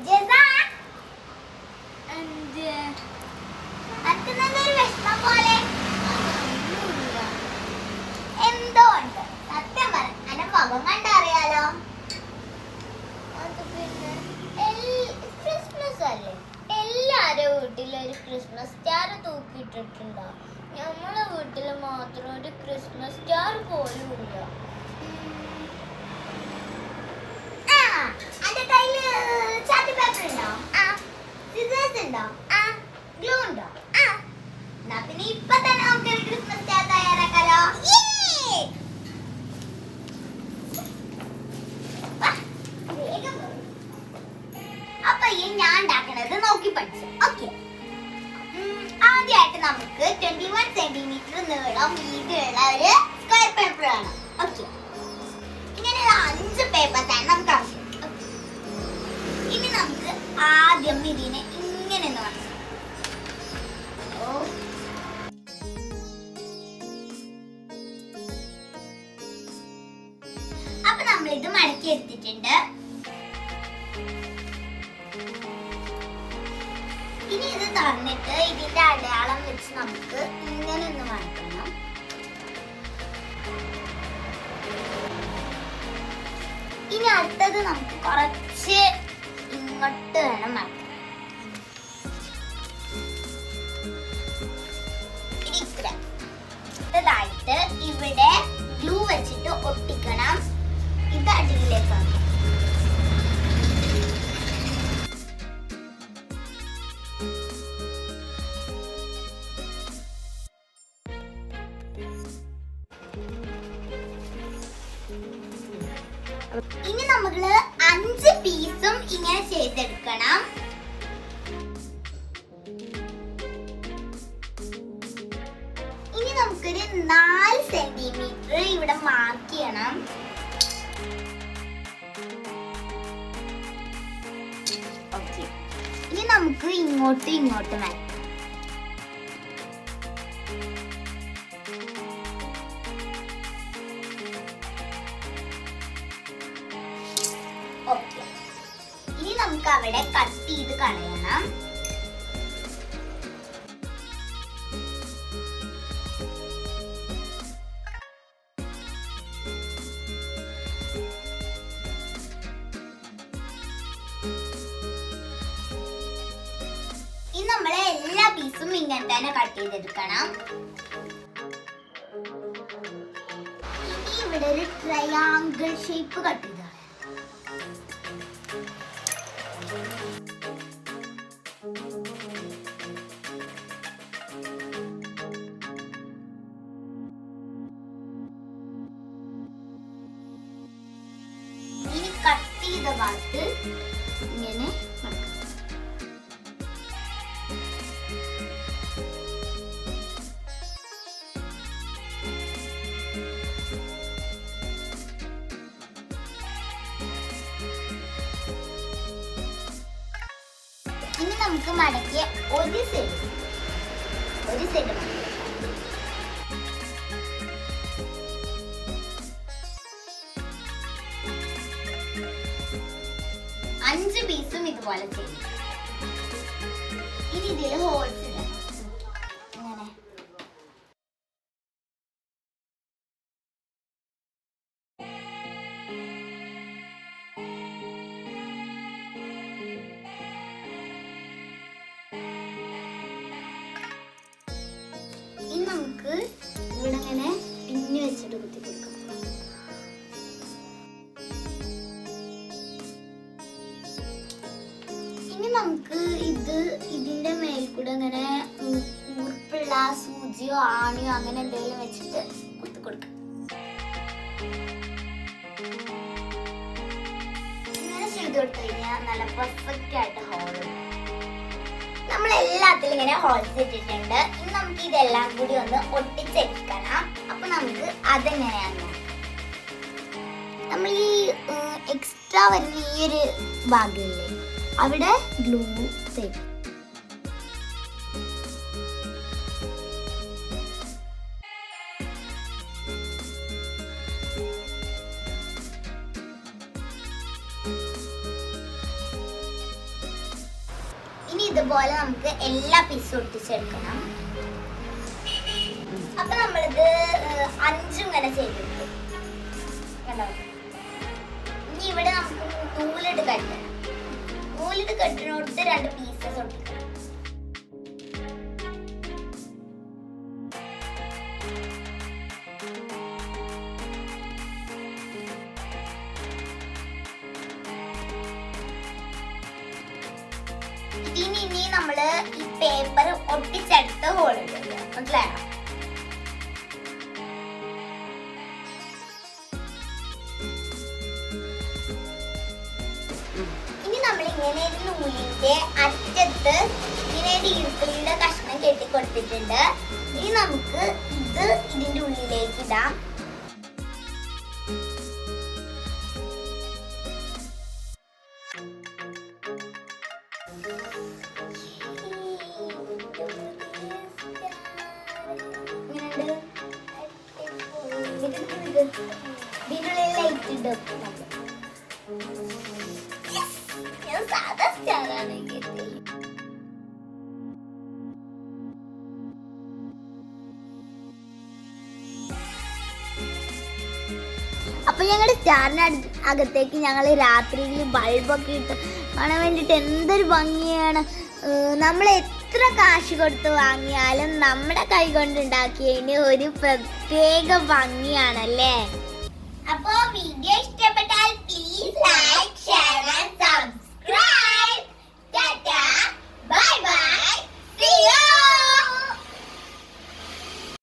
എന്തോ? ഉണ്ട്. സത്യം പറ. അന്റെ മുഖം കണ്ടറിയാലോ? ക്രിസ്മസ് അല്ലേ? എല്ലാരും വീട്ടിലും ഒരു ക്രിസ്മസ് സ്റ്റാർ തൂക്കിയിട്ടിട്ടുണ്ടോ? നമ്മളെ വീട്ടിൽ മാത്രം ഒരു ക്രിസ്മസ് സ്റ്റാർ പോലും ഇല്ല ആ, അന്റെ കയ്യിൽ ചാർട്ട് പേപ്പർ ഉണ്ടോ ആ സിസേഴ്സ് അപ്പൊ ഈ ഞാൻ ഉണ്ടാക്കണത് നോക്കി പഠിച്ചു. ഓക്കെ ആദ്യമായിട്ട് നമുക്ക് ട്വന്റി വൺ സെന്റിമീറ്റർ നീളം വീതിയുള്ള ഒരു സ്ക്വയർ പേപ്പർ വേണം ഓക്കെ ഇങ്ങനെ അഞ്ച് പേപ്പേഴ്സ് ആണ് നമുക്ക് ഇനി നമുക്ക് ആദ്യം ഇതിനെ ഇനി ഇത് തന്നിട്ട് ഇതിന്റെ അടയാളം വെച്ച് നമുക്ക് ഇങ്ങനെ ഒന്ന് വരയ്ക്കണം. ഇനി അടുത്തത് നമുക്ക് കുറച്ച് ഇങ്ങോട്ട് വേണം മടക്കാൻ ഇനി നമ്മൾ അഞ്ച് പീസും ഇങ്ങനെ ചെയ്തെടുക്കണം. ഇനി നമുക്കൊരു നാല് സെന്റിമീറ്റർ ഇവിടെ മാർക്ക് ചെയ്യണം. ഇനി നമുക്ക് ഇങ്ങോട്ട് ഇങ്ങോട്ട് വരാം നമുക്ക് അവിടെ കട്ട് ചെയ്ത് കളയണം. ഇനി നമ്മളെ എല്ലാ പീസും ഇങ്ങനെ തന്നെ കട്ട് ചെയ്തെടുക്കണം. ഇനി ഇവിടെ ഒരു ട്രയാങ്കിൾ ഷേപ്പ് കട്ട് ചെയ്താണ് കട്ട് ചെയ്ത ഭാഗത്ത് ഇങ്ങനെ നമുക്ക് മടക്കിയ ഒരു സൈഡ് ഒരു സൈഡ് അഞ്ച് പീസും ഇതുപോലെ ചെയ്യും ഇനി ഇതിൽ ഹോൾസ് ഇത് ഇതിന്റെ മേൽ കൂടെ ഇങ്ങനെ ഉറുപ്പുള്ള സൂചിയോ ആണിയോ അങ്ങനെ എന്തെങ്കിലും വെച്ചിട്ട് കുത്തി കൊടുക്കാം. ഇങ്ങനെ ചെയ്ത് കൊടുത്തു കഴിഞ്ഞാൽ നല്ല പെർഫെക്റ്റ് ആയിട്ട് ഹോൾ നമ്മൾ എല്ലാത്തിലും ഇങ്ങനെ ഹോൾസ് ഇട്ടിട്ടുണ്ട്. ഇനി നമുക്ക് ഇതെല്ലാം കൂടി ഒന്ന് ഒട്ടിച്ചെടുക്കണം അപ്പൊ നമുക്ക് അതെങ്ങനെയാണ്. നമ്മൾ ഈ എക്സ്ട്രാ വരുന്ന ഈ ഒരു ഭാഗമില്ലേ അവിടെ ഗ്ലൂ തേക്കും ഇതുപോലെ നമുക്ക് എല്ലാ പീസും ഒട്ടിച്ചെടുക്കണം. അപ്പൊ നമ്മളിത് അഞ്ചും ഇങ്ങനെ ചെയ്തെടുക്കും കണ്ടോ? ഇനി ഇവിടെ നമുക്ക് നൂലിട്ട് കെട്ടണം നൂലിട്ട് കെട്ടിനോടത്ത് രണ്ട് പീസസ് ഒട്ടിക്കണം. ഇതിന് ഇനി നമ്മൾ ഈ പേപ്പർ ഒട്ടിച്ചെടുത്ത് ചെയ്യുക മനസ്സിലായോ? ഇങ്ങനെ ഒരു അറ്റത്ത് ഇങ്ങനെ ഒരു കഷ്ണം കഷ്ണം കെട്ടിക്കൊടുത്തിട്ടുണ്ട്. ഇനി നമുക്ക് ഇത് ഇതിന്റെ ഉള്ളിലേക്ക് ഇടാം. ഉള്ളിൽ ലൈറ്റ് ഇടും സ്റ്റാറിന് അകത്തേക്ക് ഞങ്ങൾ രാത്രിയിൽ ബൾബൊക്കെ ഇട്ട് കാണാൻ വേണ്ടിയിട്ട് എന്തൊരു ഭംഗിയാണ്. നമ്മൾ എത്ര കാശ് കൊടുത്ത് വാങ്ങിയാലും നമ്മുടെ കൈ കൊണ്ടുണ്ടാക്കിയതിന് ഒരു പ്രത്യേക ഭംഗിയാണല്ലേ? അപ്പോൾ വീഡിയോ ഇഷ്ടപ്പെട്ടാൽ please like share and subscribe